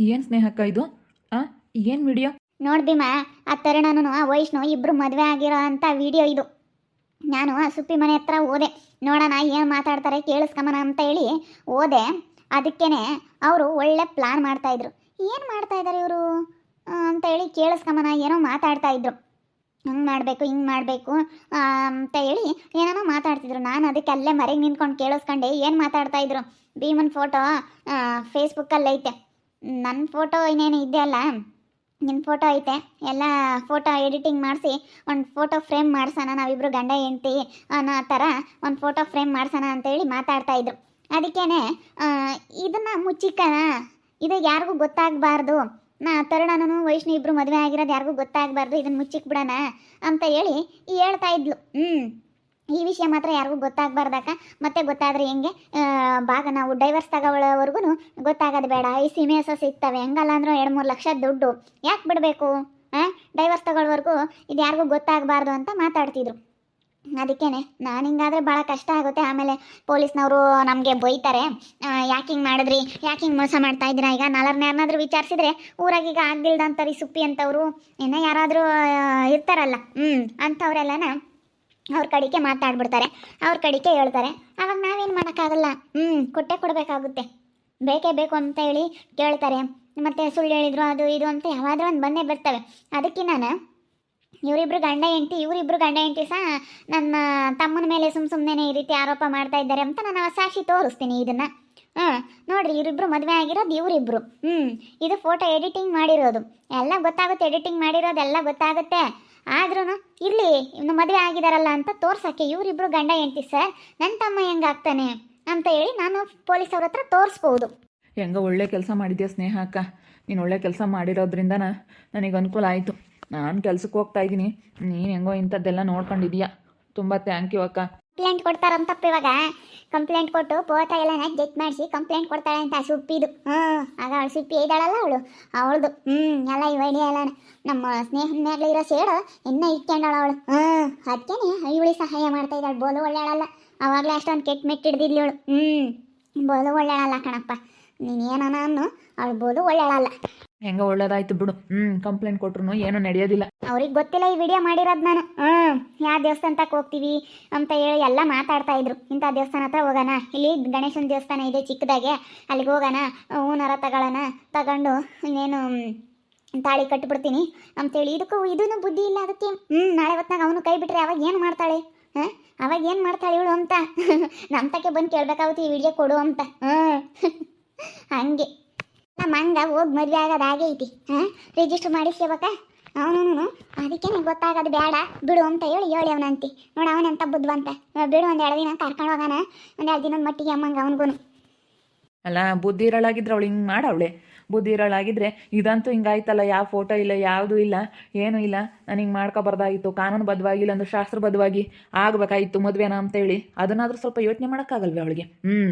ಏನು ಸ್ನೇಹಕ್ಕ ಇದು? ಆ, ಏನು ವಿಡಿಯೋ? ನೋಡ್ ಭೀಮಾ, ಆ ತರುಣನು ಆ ವೈಷ್ಣು ಇಬ್ರು ಮದುವೆ ಆಗಿರೋ ಅಂತ ವಿಡಿಯೋ ಇದು. ನಾನು ಆ ಸುಪ್ಪಿ ಮನೆ ಹತ್ರ ಹೋದೆ. ನೋಡೋಣ ಏನು ಮಾತಾಡ್ತಾರೆ, ಕೇಳಿಸ್ಕಮನ ಅಂತ ಹೇಳಿ ಓದೆ ಅದಕ್ಕೇನೆ ಅವರು ಒಳ್ಳೆ ಪ್ಲಾನ್ ಮಾಡ್ತಾ ಇದ್ರು. ಏನು ಮಾಡ್ತಾ ಇದ್ದಾರೆ ಇವರು? ಅಂತ ಹೇಳಿ ಕೇಳಿಸ್ಕಮನ ಏನೋ ಮಾತಾಡ್ತಾ ಇದ್ರು. ಹಂಗೆ ಮಾಡಬೇಕು, ಹಿಂಗೆ ಮಾಡಬೇಕು ಅಂತ ಹೇಳಿ ಏನೇನೋ ಮಾತಾಡ್ತಿದ್ರು. ನಾನು ಅದಕ್ಕೆ ಅಲ್ಲೇ ಮರೆಗೆ ನಿಂತ್ಕೊಂಡು ಕೇಳಿಸ್ಕೊಂಡೆ ಏನು ಮಾತಾಡ್ತಾ ಇದ್ರು. ಭೀಮನ್ ಫೋಟೋ ಫೇಸ್ಬುಕ್ಕಲ್ಲಿ ಐತೆ ನನ್ನ ಫೋಟೋ ಇನ್ನೇನು ಇದೆಯಲ್ಲ ನಿನ್ನ ಫೋಟೋ ಐತೆ. ಎಲ್ಲ ಫೋಟೋ ಎಡಿಟಿಂಗ್ ಮಾಡಿಸಿ ಒಂದು ಫೋಟೋ ಫ್ರೇಮ್ ಮಾಡ್ಸೋಣ. ನಾವಿಬ್ಬರು ಗಂಡ ಹೆಂಡ್ತಿ ಅನ್ನೋ ಥರ ಒಂದು ಫೋಟೋ ಫ್ರೇಮ್ ಮಾಡ್ಸೋಣ ಅಂತೇಳಿ ಮಾತಾಡ್ತಾ ಇದ್ರು. ಅದಕ್ಕೇನೆ ಆ, ಇದನ್ನ ಮುಚ್ಚಿಕ್ಕಣ. ಇದು ಯಾರಿಗೂ ಗೊತ್ತಾಗಬಾರ್ದು. ನಾ ತರುಣನೂ ವೈಷ್ಣು ಇಬ್ಬರು ಮದುವೆ ಆಗಿರೋದು ಯಾರಿಗೂ ಗೊತ್ತಾಗಬಾರ್ದು. ಇದನ್ನು ಮುಚ್ಚಿಕ್ಬಿಡೋಣ ಅಂತ ಹೇಳಿ ಹೇಳ್ತಾ ಇದ್ಲು. ಹ್ಞೂ ಈ ವಿಷಯ ಮಾತ್ರ ಯಾರಿಗೂ ಗೊತ್ತಾಗಬಾರ್ದಕ್ಕ. ಮತ್ತೆ ಗೊತ್ತಾದ್ರೆ ಹೆಂಗೆ? ಭಾಗ ನಾವು ಡೈವರ್ಸ್ ತಗೊಳ್ಳೋವರೆಗೂ ಗೊತ್ತಾಗೋದು ಬೇಡ. ಈ ಸಿಮೇಸ ಸಿಗ್ತವೆ. ಹೆಂಗಲ್ಲ ಅಂದ್ರೆ ಎರಡು ಮೂರು ಲಕ್ಷ ದುಡ್ಡು. ಯಾಕೆ ಬಿಡಬೇಕು? ಹಾಂ ಡೈವರ್ಸ್ ತಗೊಳ್ಳೋವರೆಗೂ ಇದು ಯಾರಿಗೂ ಗೊತ್ತಾಗಬಾರ್ದು ಅಂತ ಮಾತಾಡ್ತಿದ್ರು. ಅದಕ್ಕೇನೆ ನಾನು ಹಿಂಗಾದ್ರೆ ಭಾಳ ಕಷ್ಟ ಆಗುತ್ತೆ. ಆಮೇಲೆ ಪೊಲೀಸ್ನವರು ನಮಗೆ ಬೈತಾರೆ. ಯಾಕಿಂಗ್ ಮಾಡಿದ್ರಿ? ಯಾಕಿಂಗ್ ಮೋಸ ಮಾಡ್ತಾ ಇದ್ದೀರಾ? ಈಗ ನಾಲ್ಕನೇ ಯಾರನ್ನಾದ್ರೂ ವಿಚಾರಿಸಿದ್ರೆ ಊರಾಗೀಗ ರೀ ಸುಪ್ಪಿ ಅಂತವರು, ಇನ್ನು ಯಾರಾದರೂ ಇರ್ತಾರಲ್ಲ. ಹ್ಞೂ ಅಂಥವ್ರೆಲ್ಲನ ಅವ್ರ ಕಡೆಗೆ ಮಾತಾಡ್ಬಿಡ್ತಾರೆ. ಅವ್ರ ಕಡೆಗೆ ಹೇಳ್ತಾರೆ. ಅವಾಗ ನಾವೇನು ಮಾಡೋಕ್ಕಾಗಲ್ಲ. ಹ್ಞೂ ಕೊಟ್ಟೆ ಕೊಡಬೇಕಾಗುತ್ತೆ. ಬೇಕೇ ಬೇಕು ಅಂತ ಹೇಳಿ ಕೇಳ್ತಾರೆ. ಮತ್ತು ಸುಳ್ಳು ಹೇಳಿದ್ರು, ಅದು ಇದು ಅಂತ ಯಾವಾದರೂ ಒಂದು ಬಂದೇ ಬರ್ತವೆ. ಅದಕ್ಕೆ ನಾನು ಇವರಿಬ್ರು ಗಂಡ ಹೆಂಡತಿ, ಇವರಿಬ್ರು ಗಂಡ ಹೆಂಡತಿ ಸಹ ನನ್ನ ತಮ್ಮನ ಮೇಲೆ ಸುಮ್ಮ ಸುಮ್ಮನೆ ಈ ರೀತಿ ಆರೋಪ ಮಾಡ್ತಾ ಇದ್ದಾರೆ ಅಂತ ನಾನು ಸಾಕ್ಷಿ ತೋರಿಸ್ತೀನಿ ಇದನ್ನು. ಹಾಂ, ನೋಡಿರಿ, ಇವರಿಬ್ರು ಮದುವೆ ಆಗಿರೋದು ಇವರಿಬ್ರು. ಹ್ಞೂ ಇದು ಫೋಟೋ ಎಡಿಟಿಂಗ್ ಮಾಡಿರೋದು. ಎಲ್ಲ ಗೊತ್ತಾಗುತ್ತೆ ಎಡಿಟಿಂಗ್ ಮಾಡಿರೋದು ಎಲ್ಲ ಗೊತ್ತಾಗುತ್ತೆ. ಆದ್ರೂ ಇಲ್ಲಿ ಇನ್ನು ಮದುವೆ ಆಗಿದಾರಲ್ಲ ಅಂತ ತೋರ್ಸಕ್ಕೆ ಇವರಿಬ್ರು ಗಂಡ ಹೆಂಡತಿ ಸರ್ ನನ್ನ ತಮ್ಮ ಹೆಂಗಾಗ್ತಾನೆ ಅಂತ ಹೇಳಿ ನಾನು ಪೊಲೀಸ್ ಅವ್ರ ಹತ್ರ ತೋರಿಸ್ಬೋದು. ಹೆಂಗ ಒಳ್ಳೆ ಕೆಲಸ ಮಾಡಿದ್ಯಾ ಸ್ನೇಹ ಅಕ್ಕ? ನೀನು ಒಳ್ಳೆ ಕೆಲಸ ಮಾಡಿರೋದ್ರಿಂದ ನನಗೆ ಅನುಕೂಲ ಆಯಿತು. ನಾನು ಕೆಲ್ಸಕ್ಕೆ ಹೋಗ್ತಾ ಇದ್ದೀನಿ. ನೀನು ಹೆಂಗೋ ಇಂಥದ್ದೆಲ್ಲ ನೋಡ್ಕೊಂಡಿದ್ಯಾ? ತುಂಬ ಥ್ಯಾಂಕ್ ಯು ಅಕ್ಕ. ಕಂಪ್ಲೇಂಟ್ ಕೊಡ್ತಾರಂತಪ್ಪ ಇವಾಗ. ಕಂಪ್ಲೇಂಟ್ ಕೊಟ್ಟು ಪೋತ ಎಲ್ಲನ ಜೆಟ್ ಮಾಡಿಸಿ ಕಂಪ್ಲೇಂಟ್ ಕೊಡ್ತಾಳೆ ಅಂತ ಸುಪ್ಪಿದು. ಹ್ಞೂ ಆಗ ಅವಳು ಸುಪ್ಪಿ ಇದ್ದಾಳಲ್ಲ ಅವಳು. ಅವಳದು. ಹ್ಞೂ ಎಲ್ಲ ಇವಳಿ ಅಲ್ಲ ನಮ್ಮ ಸ್ನೇಹದ ಮ್ಯಾಗ್ಲಿ ಇರೋ ಸೇಡು ಇನ್ನ ಇಟ್ಕೊಂಡಾಳ ಅವಳು. ಹ್ಞೂ ಅದಕ್ಕೇನೆ ಇವಳಿ ಸಹಾಯ ಮಾಡ್ತಾ ಇದ್ದಾಳೆ. ಬೋಲು ಒಳ್ಳೆಳಲ್ಲ ಅವಾಗಲೇ ಅಷ್ಟೊಂದು ಕೆಟ್ಟ ಮೆಟ್ಟಿಡ್ದಿದ್ಲು ಅವಳು ಹ್ಞೂ ಬೋಲು ಒಳ್ಳೆಯಾಳಲ್ಲ ಕಣಪ್ಪ. ನೀನು ಏನನ ಅನ್ನು ಅಳ್ಬೋದು ಬೋಲು ಒಳ್ಳೆಯಳಲ್ಲ ಹೆಂಗ ಒಳ್ಳೇದಾಯ್ತು ಬಿಡು. ಹ್ಮ್ ಕಂಪ್ಲೇಂಟ್ ಕೊಟ್ರು ಏನು ನಡೆಯೋದಿಲ್ಲ. ಅವ್ರಿಗೆ ಗೊತ್ತಿಲ್ಲ ಈ ವಿಡಿಯೋ ಮಾಡಿರೋದು ನಾನು. ಹ್ಮ್ ಯಾವ ದೇವಸ್ಥಾನ ತಕ್ಕ ಹೋಗ್ತೀವಿ ಅಂತ ಹೇಳಿ ಎಲ್ಲ ಮಾತಾಡ್ತಾ ಇದ್ರು. ಇಂಥ ದೇವಸ್ಥಾನ ಹತ್ರ ಹೋಗೋಣ. ಇಲ್ಲಿ ಗಣೇಶನ ದೇವಸ್ಥಾನ ಇದೆ ಚಿಕ್ಕದಾಗೆ. ಅಲ್ಲಿಗೆ ಹೋಗೋಣ. ಹೂನರ ತಗೊಳ್ಳೋಣ ತಗೊಂಡು ಇನ್ನೇನು ತಾಳಿ ಕಟ್ಬಿಡ್ತೀನಿ ಅಂತೇಳಿ. ಇದಕ್ಕೂ ಇದೂ ಬುದ್ಧಿ ಇಲ್ಲ ಅದಕ್ಕೆ. ಹ್ಮ್ ನಾಳೆ ಹೊತ್ನಾಗ ಅವನು ಕೈ ಬಿಟ್ರೆ ಅವಾಗ ಏನು ಮಾಡ್ತಾಳೆ? ಹಾಂ ಅವಾಗ ಏನು ಮಾಡ್ತಾಳೆ ಇವಳು ಅಂತ. ನಮ್ಮ ತಕ್ಕೆ ಬಂದು ಕೇಳಬೇಕಾಗುತ್ತೆ ಈ ವಿಡಿಯೋ ಕೊಡು ಅಂತ. ಹ್ಞೂ ಹಂಗೆ. ನಮ್ಮ ಹಂಗ ಹೋಗಿ ಮದುವೆ ಆಗೋದು ಹಾಗೆ ಐತಿ. ಹಾಂ? ರಿಜಿಸ್ಟರ್ ಮಾಡಿಸ್ಕೋಬೇಕ ಅವನು ಅದಕ್ಕೆ ನಿಂಗೆ ಗೊತ್ತಾಗೋದು ಬೇಡ. ಬಿಡು ಅಂತ ಹೇಳಿ ಹೇಳಿ ಅವನಂತಿ. ನೋಡಿ ಅವನಂತ ಬುದ್ಧಿವಂತ. ಬಿಡು ಒಂದು ಎರಡು ದಿನ ಕರ್ಕೊಂಡು ಹೋಗೋಣ ಒಂದು ಎರಡು ದಿನದ ಮಟ್ಟಿಗೆ ಅಮ್ಮಂಗ ಅವನಿಗೂ ಅಲ್ಲ, ಬುದ್ಧಿ ಇರೋಳಾಗಿದ್ರೆ ಅವಳು ಹಿಂಗೆ ಮಾಡವಳೆ. ಬುದ್ಧಿ ಇರೋಳಾಗಿದ್ರೆ ಇದಂತೂ ಹಿಂಗಾಯ್ತಲ್ಲ ಯಾವ ಫೋಟೋ ಇಲ್ಲ, ಯಾವುದೂ ಇಲ್ಲ, ಏನೂ ಇಲ್ಲ. ನಾನು ಹಿಂಗೆ ಮಾಡ್ಕೊಬಾರ್ದಾಗಿತ್ತು. ಕಾನೂನುಬದ್ಧವಾಗಿ ಇಲ್ಲಾಂದ್ರೆ ಶಾಸ್ತ್ರಬದ್ಧವಾಗಿ ಆಗಬೇಕಾಗಿತ್ತು ಮದುವೆನ ಅಂತೇಳಿ ಅದನ್ನಾದರೂ ಸ್ವಲ್ಪ ಯೋಚನೆ ಮಾಡೋಕ್ಕಾಗಲ್ವೇ ಅವಳಿಗೆ? ಹ್ಞೂ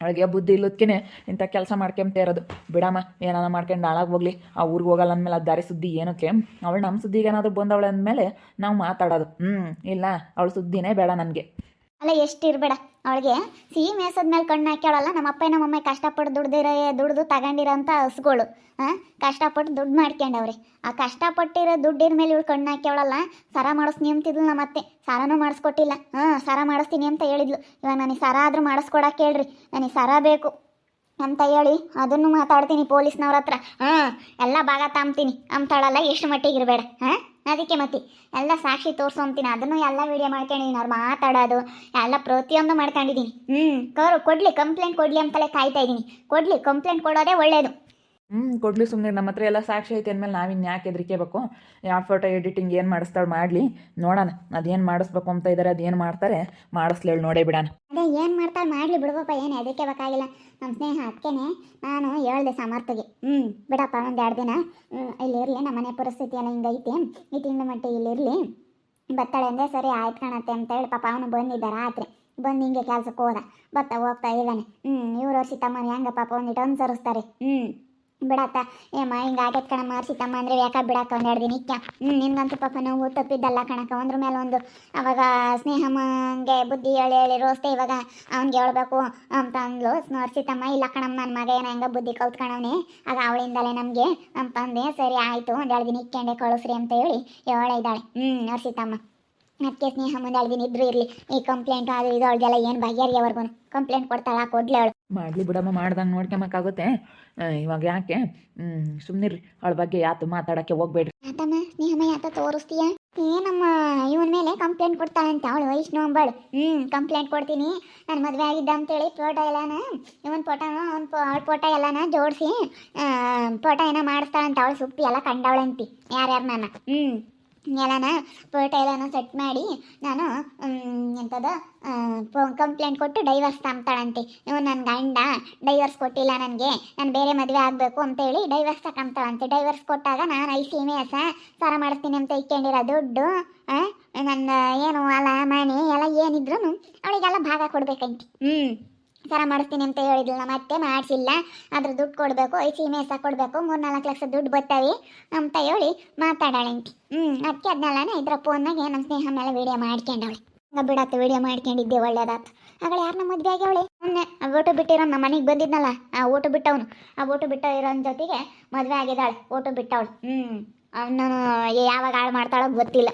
ಅವಳಿಗೆ ಬುದ್ಧಿ ಇಲ್ಲದಕ್ಕೇ ಇಂಥ ಕೆಲಸ ಮಾಡ್ಕೊಂತ ಇರೋದು. ಬಿಡಮ್ಮ, ಏನಾನ ಮಾಡ್ಕೊಂಡು ಹಾಳಾಗಿ ಹೋಗ್ಲಿ. ಆ ಊರಿಗೆ ಹೋಗಲ್ಲ ಅಂದಮೇಲೆ ಆ ದಾರಿ ಸುದ್ದಿ ಏನಕ್ಕೆ? ಅವಳು ನಮ್ಮ ಸುದ್ದಿಗೆ ಏನಾದರೂ ಬಂದವಳೆ ಅಂದಮೇಲೆ ನಾವು ಮಾತಾಡೋದು. ಹ್ಞೂ ಇಲ್ಲ, ಅವಳ ಸುದ್ದಿನೇ ಬೇಡ ನನಗೆ. ಅಲ್ಲ, ಎಷ್ಟು ಇರಬೇಡ. ಅವಳಿಗೆ ಸಿಹಿ ಮೇಸದ ಮೇಲೆ ಕಣ್ಣು ಹಾಕ್ಯಾಳಲ್ಲ, ನಮ್ಮ ಅಪ್ಪ ನಮ್ಮಮ್ಮ ಕಷ್ಟಪಟ್ಟು ದುಡ್ದಿರೋ, ದುಡ್ದು ತಗೊಂಡಿರೋಂಥ ಹಸುಗಳು ಹಾಂ ಕಷ್ಟಪಟ್ಟು ದುಡ್ಡು ಮಾಡ್ಕೊಂಡವ್ರೆ ಆ ಕಷ್ಟಪಟ್ಟಿರೋ ದುಡ್ಡಿನ ಮೇಲೆ ಇವಳು ಕಣ್ಣು ಹಾಕ್ಯಾವಳಲ್ಲ ಸರ ಮಾಡಿಸ್ ನಿಮ್ತಿದ್ಲು ನಮ್ಮ ಅತ್ತೆ. ಸರನೂ ಮಾಡಿಸ್ಕೊಟ್ಟಿಲ್ಲ. ಹಾಂ ಸರ ಮಾಡಿಸ್ತೀನಿ ಅಂತ ಹೇಳಿದ್ಲು. ಇವಾಗ ನನಗೆ ಸರ ಆದರೂ ಮಾಡಿಸ್ಕೊಡಕ್ಕೆ ಹೇಳ್ರಿ. ನನಗೆ ಸರ ಬೇಕು ಅಂತ ಹೇಳಿ ಅದನ್ನು ಮಾತಾಡ್ತೀನಿ ಪೊಲೀಸ್ನವ್ರ ಹತ್ರ. ಹಾಂ ಎಲ್ಲ ಭಾಗ ತಾಂಬ್ತೀನಿ ಅಂತಾಳಲ್ಲ ಎಷ್ಟು ಮಟ್ಟಿಗೆ ಇರಬೇಡ. ಹಾಂ ಅದಕ್ಕೆ ಮತ್ತೆ ಎಲ್ಲ ಸಾಕ್ಷಿ ತೋರಿಸೋಂತೀನಿ ಅದನ್ನು ಎಲ್ಲ ವಿಡಿಯೋ ಮಾಡ್ಕೊಂಡಿದ್ದೀನಿ ಅವ್ರು ಮಾತಾಡೋದು, ಎಲ್ಲ ಪ್ರತಿಯೊಂದು ಮಾಡ್ಕೊಂಡಿದ್ದೀನಿ. ಹ್ಞೂ ಕರು, ಕೊಡಲಿ ಕಂಪ್ಲೇಂಟ್ ಕೊಡಲಿ ಅಂತಲೇ ಕಾಯ್ತಾ ಇದ್ದೀನಿ ಕೊಡಲಿ ಕಂಪ್ಲೇಂಟ್ ಕೊಡೋದೇ ಒಳ್ಳೆಯದು ಹ್ಞೂ ಕೊಡ್ಲಿ ಸುಮ್ಮನೆ ನಮ್ಮ ಹತ್ರ ಎಲ್ಲ ಸಾಕ್ಷಿ ಐತೆ ಅಂದಮೇಲೆ ನಾವಿನ್ನು ಯಾಕೆ ಹೆದರಿಕೆಬೇಕು? ಯಾವ ಫೋಟೋ ಎಡಿಟಿಂಗ್ ಏನು ಮಾಡಿಸ್ತಾಳೆ ಮಾಡಲಿ? ನೋಡೋಣ, ಅದೇನು ಮಾಡಿಸ್ಬೇಕು ಅಂತ ಇದ್ದಾರೆ ಅದೇನು ಮಾಡ್ತಾರೆ? ಮಾಡಿಸ್ಲೇಳು ನೋಡೇ ಬಿಡೋಣ. ಅದೇ ಏನು ಮಾಡ್ತಾಳೆ ಮಾಡಲಿ ಬಿಡ್ಬಪ್ಪ ಏನು ಅದಕ್ಕೆ ಬೇಕಾಗಿಲ್ಲ. ನಮ್ಮ ಸ್ನೇಹ ಅದಕ್ಕೇನೆ ನಾನು ಹೇಳ್ದೆ ಸಮರ್ಥಗೆ. ಹ್ಞೂ ಬಿಡಪ್ಪ, ಒಂದು ಎರಡು ದಿನ. ಇಲ್ಲಿ ಇಲ್ಲಿರಲಿ ನಮ್ಮ ಮನೆ ಪರಿಸ್ಥಿತಿ ಎಲ್ಲ ಹಿಂಗೈತಿ. ಈ ತಿಂಗಳ ಇಲ್ಲಿ ಇಲ್ಲಿರಲಿ ಬತ್ತಾಳೆ ಅಂದೆ ಸರಿ ಆಯ್ತು ಕಾಣತ್ತೆ ಅಂತ ಹೇಳಿ ಪಾಪ ಅವನು ಬಂದಿದ್ದ ರಾತ್ರಿ. ಬಂದು ಹಿಂಗೆ ಕೆಲ್ಸಕ್ಕೆ ಹೋದ. ಬತ್ತ ಹೋಗ್ತಾ ಇದ್ದಾನೆ. ಹ್ಞೂ ಇವ್ರು ಸೀತಮ್ಮನ ಹೆಂಗ ಪಾಪ ಒಂದಿಟ್ಟು ಅನುಸರಿಸ್ತಾರೆ. ಹ್ಞೂ ಬಿಡತ್ತ. ಏಮ್ಮ, ಹಿಂಗೆ ಆಗೈತೆ ಕಣಮ್ಮ ಸೀತಮ್ಮ ಅಂದರೆ ಯಾಕೆ ಬಿಡಕ್ಕ ಒಂದೆರಡು ದಿನಕ್ಕೆ ಹ್ಞೂ ನಿನ್ಗಂತೂ ಪಾಪ ನೋವು ತಪ್ಪಿದ್ದಲ್ಲ ಕಣಕ್ಕ, ಒಂದ್ರ ಮೇಲೆ ಒಂದು ಅವಾಗ ಸ್ನೇಹಮ್ಮಂಗೆ ಬುದ್ಧಿ ಹೇಳಿ ಹೇಳಿ ರೋಸ್ತೆ ಇವಾಗ ಅವ್ನಿಗೆ ಹೇಳ್ಬೇಕು. ಅಂತ ಅಂದ್ಲು ಸೀತಮ್ಮ ಇಲ್ಲ ಕಣಮ್ಮ ನನ್ನ ಮಗ ಏನ ಹೆಂಗ ಬುದ್ಧಿ ಕಲ್ತ್ಕಣವನೇ ಆಗ ಅವಳಿಂದಲೇ ನಮಗೆ ಅಂತಂದೆ ಸರಿ ಆಯಿತು ಒಂದೆರಡು ದಿನ ಇಕ್ಕಂಡೆ ಕಳಿಸ್ರಿ ಅಂತ ಹೇಳಿ ಇದ್ದಾಳೆ. ಹ್ಞೂ ನರ್ಸಿತಮ್ಮ ಅದಕ್ಕೆ ಸ್ನೇಹ ಮುಂದೆ ಎರಡು ದಿನ ಇದ್ರು ಇರಲಿ. ಈ ಕಂಪ್ಲೇಂಟ್ ಅದು ಇದು ಅವಳಿಗೆಲ್ಲ ಏನು ಬಗೆಹರಿಯವರೆಗೂ ಕಂಪ್ಲೇಂಟ್ ಕೊಡ್ತಾಳ, ಕೊಡ್ಲಿ ಅವಳು. ಮಾಡಲಿ ಬಿಡಮ್ಮ ಮಾಡ್ದಂಗೆ ನೋಡ್ಕೊಂಬಕ್ಕಾಗುತ್ತೆ. ಇವಾಗ ಯಾಕೆ? ಸುಮ್ಮನಿರಿ ಅವಳ ಬಗ್ಗೆ ಯಾತು ಮಾತಾಡೋಕ್ಕೆ ಹೋಗ್ಬೇಡ್ರಿ. ನೀ ಸ್ನೇಹಮ್ಮ ಯಾತ ತೋರಿಸ್ತೀಯ? ಏನಮ್ಮ ಇವನ ಮೇಲೆ ಕಂಪ್ಲೇಂಟ್ ಕೊಡ್ತಾಳಂತ ಅವಳು ವೈಷ್ಣು ಅಂಬಾಳು. ಹ್ಞೂ ಕಂಪ್ಲೇಂಟ್ ಕೊಡ್ತೀನಿ. ನಾನು ಮದುವೆ ಆಗಿದ್ದ ಅಂತೇಳಿ ಫೋಟೋ ಎಲ್ಲಾನ ಇವನ್ ಫೋಟೋನ ಅವ್ನ ಅವಳ ಫೋಟೋ ಎಲ್ಲಾನ ಜೋಡಿಸಿ ಫೋಟೋ ಏನೋ ಮಾಡಿಸ್ತಾಳಂತ ಅವಳು ಸುಪ್ಪಿ ಎಲ್ಲ ಕಂಡವಳಂತಿ. ಯಾರ್ಯಾರು ನಾನು? ಹ್ಞೂ ಎಲ್ಲಾನ ಎಲ್ಲಾನ ಸೆಟ್ ಮಾಡಿ ನಾನು ಎಂಥದ ಕಂಪ್ಲೇಂಟ್ ಕೊಟ್ಟು ಡೈವರ್ಸ್ ತಗೊಂತಾಳಂತೆ ನೀವು ನನ್ನ ಗಂಡ ಡೈವರ್ಸ್ ಕೊಟ್ಟಿಲ್ಲ ನನಗೆ. ನಾನು ಬೇರೆ ಮದುವೆ ಆಗಬೇಕು ಅಂತೇಳಿ ಡೈವರ್ಸ್ ತಗೊಂತಾಳಂತೆ ಡೈವರ್ಸ್ ಕೊಟ್ಟಾಗ ನಾನು ಐ ಸಿ ಎಸ ಸಾರ ಮಾಡಿಸ್ತೀನಿ ಅಂತ ಇಟ್ಕೊಂಡಿರೋ ದುಡ್ಡು ನನ್ನ ಏನು ಹೊಲ, ಮನೆ ಎಲ್ಲ ಏನಿದ್ರು ಅವಳಿಗೆಲ್ಲ ಭಾಗ ಕೊಡ್ಬೇಕಂತೆ. ಹ್ಞೂ ಸರ ಮಾಡಿಸ್ತೀನಿ ಅಂತ ಹೇಳಿದ್ಲ ಮತ್ತೆ ಮಾಡಿಸಿಲ್ಲ. ಆದ್ರೆ ದುಡ್ಡು ಕೊಡಬೇಕು ಐ ಸಿ ಮೇಸ ಕೊಡಬೇಕು ಮೂರು ನಾಲ್ಕು ಲಕ್ಷ ದುಡ್ಡು ಬರ್ತಾವೆ ಅಂತ ಹೇಳಿ ಮಾತಾಡಾಳಂತೆ ಹ್ಞೂ ಅದಕ್ಕೆ ಅದನ್ನೆಲ್ಲನೇ ಇದ್ರ ಫೋನ್ನಾಗೆ ನಮ್ಮ ಸ್ನೇಹ ಮೇಲೆ ವಿಡಿಯೋ ಮಾಡ್ಕೊಂಡವಳೆ. ಬಿಡತ್ತೆ ವಿಡಿಯೋ ಮಾಡ್ಕೊಂಡಿದ್ದೆ, ಒಳ್ಳೇದಾತು. ಆಗಳು ಯಾರನ್ನ ಮದುವೆ ಆಗ್ಯಾವಳೆ? ಮೊನ್ನೆ ಓಟು ಬಿಟ್ಟಿರೋ ನಮ್ಮ ಮನೆಗೆ ಬಂದಿದ್ನಲ್ಲ, ಆ ಓಟು ಬಿಟ್ಟವನು. ಆ ಓಟು ಬಿಟ್ಟ ಇರೋನ್ ಜೊತೆಗೆ ಮದುವೆ ಆಗಿದ್ದಾಳೆ, ಓಟು ಬಿಟ್ಟವಳು. ಹ್ಞೂ ಅವನು ಯಾವಾಗ ಹಾಳು ಮಾಡ್ತಾಳೋ ಗೊತ್ತಿಲ್ಲ.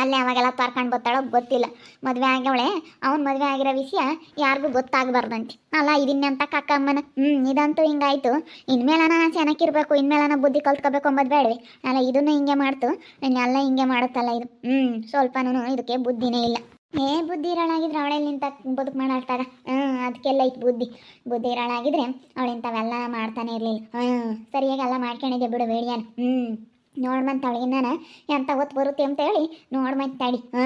ಅಲ್ಲೇ ಅವಾಗೆಲ್ಲ ತರ್ಕೊಂಡು ಬರ್ತಾಳೋ ಗೊತ್ತಿಲ್ಲ. ಮದುವೆ ಆಗವಳೆ ಅವ್ನು ಮದುವೆ ಆಗಿರೋ ವಿಷಯ ಯಾರಿಗೂ ಗೊತ್ತಾಗಬಾರ್ದಂತೆ. ಅಲ್ಲ ಇದನ್ನೆಂತ ಕಕ್ಕಮ್ಮನ ಹ್ಞೂ ಇದಂತೂ ಹಿಂಗಾಯ್ತು. ಇನ್ಮೇಲನ ಚೆನ್ನಾಗಿರ್ಬೇಕು ಇನ್ಮೇಲನ ಬುದ್ಧಿ ಕಲ್ತ್ಕೋಬೇಕು ಅಂಬೋದು ಬೇಡವೆ. ಅಲ್ಲ, ಇದನ್ನು ಹಿಂಗೆ ಮಾಡ್ತು. ಇನ್ನೆಲ್ಲ ಹಿಂಗೆ ಮಾಡುತ್ತಲ್ಲ ಇದು. ಹ್ಞೂ ಸ್ವಲ್ಪನೂ ಇದಕ್ಕೆ ಬುದ್ಧಿನೇ ಇಲ್ಲ. ಏ, ಬುದ್ಧಿ ಇರೋಳಾಗಿದ್ರೆ ಅವಳಲ್ಲಿ ನಿಂತ ಬದುಕು ಮಾಡಾಡ್ತಾರ ಹ್ಞೂ ಅದಕ್ಕೆಲ್ಲ ಇತ್ತು ಬುದ್ಧಿ. ಬುದ್ಧಿ ಇರೋಳಾಗಿದ್ರೆ ಅವಳು ಇಂಥವೆಲ್ಲ ಮಾಡ್ತಾನೆ ಇರಲಿಲ್ಲ. ಹ್ಞೂ ಸರಿಯಾಗಿ ಎಲ್ಲ ಮಾಡ್ಕೊಂಡಿದ್ದೆ ಬಿಡು, ಬೇಡಿಯಾನ. ಹ್ಞೂ ನೋಡ್ಮಂತ ಅವಳಿಗೆ ನಾನು ಎಂತ ಹೊತ್ತು ಬರುತ್ತೆ ಅಂತ ಹೇಳಿ ನೋಡ್ಮಂತ ಹಾ,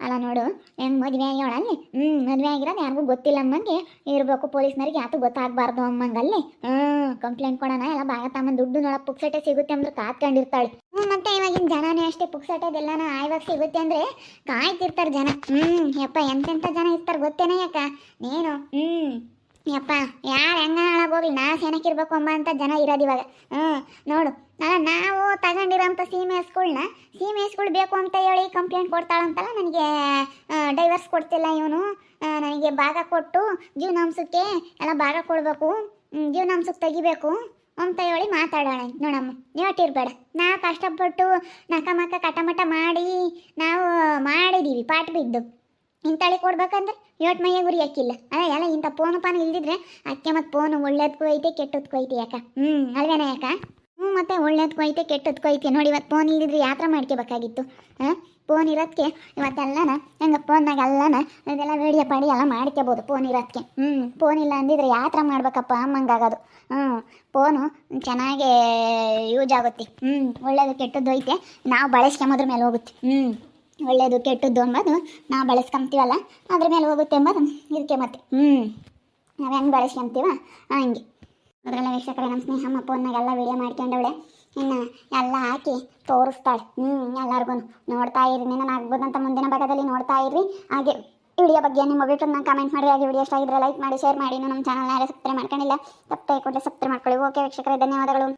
ಅಲ್ಲ ನೋಡು, ಹೆಂಗೆ ಮದುವೆ ಆಗ್ಯವಳಲ್ಲಿ ಹ್ಮ್, ಮದ್ವೆ ಆಗಿರೋದು ಯಾರಿಗೂ ಗೊತ್ತಿಲ್ಲ ಅಮ್ಮಂಗೆ. ಇರಬೇಕು ಪೊಲೀಸ್ನವ್ರಿಗೆ ಯಾತು ಗೊತ್ತಾಗಬಾರ್ದು ಅಮ್ಮಂಗಲ್ಲಿ ಹ್ಮ್ ಕಂಪ್ಲೇಂಟ್ ಕೊಡೋಣ, ಎಲ್ಲ ಭಾಗ ತಮ್ಮ ದುಡ್ಡು ನೋಡ ಪುಕ್ಸಟೆ ಸಿಗುತ್ತೆ ಅಂದ್ರೆ ಕಾತ್ಕೊಂಡಿರ್ತಾಳೆ ಹ್ಮ್, ಮತ್ತೆ ಇವಾಗಿನ ಜನನೇ ಅಷ್ಟೇ ಪುಕ್ಸಟೆದೆಲ್ಲನ ಆಯ್ವಾಗ ಸಿಗುತ್ತೆ ಅಂದ್ರೆ ಕಾಯ್ತಿರ್ತಾರೆ ಜನ. ಹ್ಞೂ ಯಪ್ಪ ಎಂತೆಂಥ ಜನ ಇರ್ತಾರೆ ಗೊತ್ತೇನ ಯಾಕ ನೀನು? ಹ್ಞೂ ಯಪ್ಪ, ಯಾರು ಹೆಂಗ ಹೋಗ್ಲಿ ನಾ ಸೆನಕ್ಕಿರ್ಬೇಕು ಅಮ್ಮ ಅಂತ ಜನ ಇರೋದು ಇವಾಗ. ಹ್ಞೂ ನೋಡು. ನಾವು ತಗೊಂಡಿರೋಂಥ ಸೀಮೆ ಹಸ್ಗಳ್ನ ಸೀಮೆ ಹಸ್ಗಳು ಬೇಕು ಅಂತ ಹೇಳಿ ಕಂಪ್ಲೇಂಟ್ ಕೊಡ್ತಾಳಂತಲ್ಲ, ನನಗೆ ಡೈವರ್ಸ್ ಕೊಡ್ತಿಲ್ಲ ಇವನು. ನನಗೆ ಭಾಗ ಕೊಟ್ಟು, ಜೀವನಾಂಶಕ್ಕೆ ಎಲ್ಲ ಭಾಗ ಕೊಡಬೇಕು. ಜೀವನಾಂಶಕ್ಕೆ ತೆಗಿಬೇಕು ಅಂತ ಹೇಳಿ ಮಾತಾಡೋಣ. ನೋಡಮ್ಮ ನೀಟಿರ್ಬೇಡ ನಾವು ಕಷ್ಟಪಟ್ಟು ನಕಮಕ ಕಟಮಟ ಮಾಡಿ, ನಾವು ಮಾಡಿದ್ದೀವಿ ಪಾಠ ಬಿದ್ದು. ಇಂತಳಿ ಕೊಡ್ಬೇಕಂದ್ರೆ ಇವತ್ತು ಮೈಯ ಗುರಿ ಹಾಕಿಲ್ಲ ಅಲ್ಲ ಎಲ್ಲ ಇಂಥ ಫೋನು ಪಾನ ಇಲ್ದಿದ್ರೆ ಅಕ್ಕೆ ಮತ್ತು ಫೋನು ಒಳ್ಳೇದಕ್ಕೂ ಐತೆ ಕೆಟ್ಟದಕ್ಕೂ ಐತೆ ಯಾಕ? ಹ್ಞೂ ಅಲ್ವೇನ ಯಾಕ? ಹ್ಞೂ ಮತ್ತೆ ಒಳ್ಳೇದಕ್ಕೂ ಐತೆ ಕೆಟ್ಟದಕ್ಕೂ ಐತೆ. ನೋಡಿ, ಇವತ್ತು ಫೋನ್ ಇಲ್ದಿದ್ರೆ ಯಾತ್ರ ಮಾಡ್ಕೋಬೇಕಾಗಿತ್ತು ಹಾಂ? ಫೋನ್ ಇರೋದಕ್ಕೆ ಇವತ್ತೆಲ್ಲನ, ಹೆಂಗೆ ಫೋನ್ನಾಗ ಎಲ್ಲನ ಇದೆಲ್ಲ ವೀಡಿಯೋ ಪಾಡಿ ಎಲ್ಲ ಮಾಡ್ಕೋಬೋದು ಫೋನ್ ಇರೋದಕ್ಕೆ ಹ್ಞೂ ಫೋನ್ ಇಲ್ಲ ಅಂದಿದ್ರೆ ಯಾತ್ರ ಮಾಡ್ಬೇಕಪ್ಪ ಅಮ್ಮಂಗಾಗೋದು ಹ್ಞೂ ಪೋನು ಚೆನ್ನಾಗೇ ಯೂಸ್ ಆಗುತ್ತೆ. ಹ್ಞೂ ಒಳ್ಳೇದು ಕೆಟ್ಟದ್ದು ಐತೆ, ನಾವು ಬಳಸ್ಕೊಂಬೋದ್ರ ಮೇಲೆ ಹೋಗುತ್ತೆ. ಹ್ಞೂ ಒಳ್ಳೇದು, ಕೆಟ್ಟದ್ದು ಅಂಬೋದು ನಾವು ಬಳಸ್ಕೊಂತೀವಲ್ಲ ಅದ್ರ ಮೇಲೆ ಹೋಗುತ್ತೆ ಎಂಬುದು ಇದಕ್ಕೆ ಮತ್ತೆ. ಹ್ಞೂ ನಾವು ಹೆಂಗೆ ಬಳಸ್ಕೊಂತೀವ ಹಂಗೆ. ಅದರೆಲ್ಲ ವೀಕ್ಷಕರೇ ನಮ್ಮ ಸ್ನೇಹಮ್ಮ ಫೋನ್ನಾಗೆಲ್ಲ ವಿಡಿಯೋ ಮಾಡ್ಕೊಂಡವಳೆ. ಇನ್ನು ಎಲ್ಲ ಹಾಕಿ ತೋರಿಸ್ತಾಳೆ. ಹ್ಞೂ ಎಲ್ಲರಿಗೂ ನೋಡ್ತಾ ಇರಿ ನೀನು ಆಗ್ಬೋದಂತ ಮುಂದಿನ ಭಾಗದಲ್ಲಿ ನೋಡ್ತಾ ಇರ್ರಿ. ಹಾಗೆ ವಿಡಿಯೋ ಬಗ್ಗೆ ನಿಮ್ಮ ಅಭಿಪ್ರಾಯ ಕಮೆಂಟ್ ಮಾಡಿ ಹಾಗೆ ವಿಡಿಯೋ ಇಷ್ಟ ಆಗಿದ್ರೆ ಲೈಕ್ ಮಾಡಿ ಶೇರ್ ಮಾಡಿ. ನಮ್ಮ ಚಾನಲ್ನ ಯಾರು ಸಬ್ಸ್ಕ್ರೈಬ್ ಮಾಡ್ಕೊಂಡಿಲ್ಲ, ತಪ್ಪೇ ಕೊಟ್ಟರೆ ಸಬ್ಸ್ಕ್ರೈಬ್ ಮಾಡ್ಕೊಳ್ಳಿ. ಓಕೆ ವೀಕ್ಷಕರೇ, ಧನ್ಯವಾದಗಳು.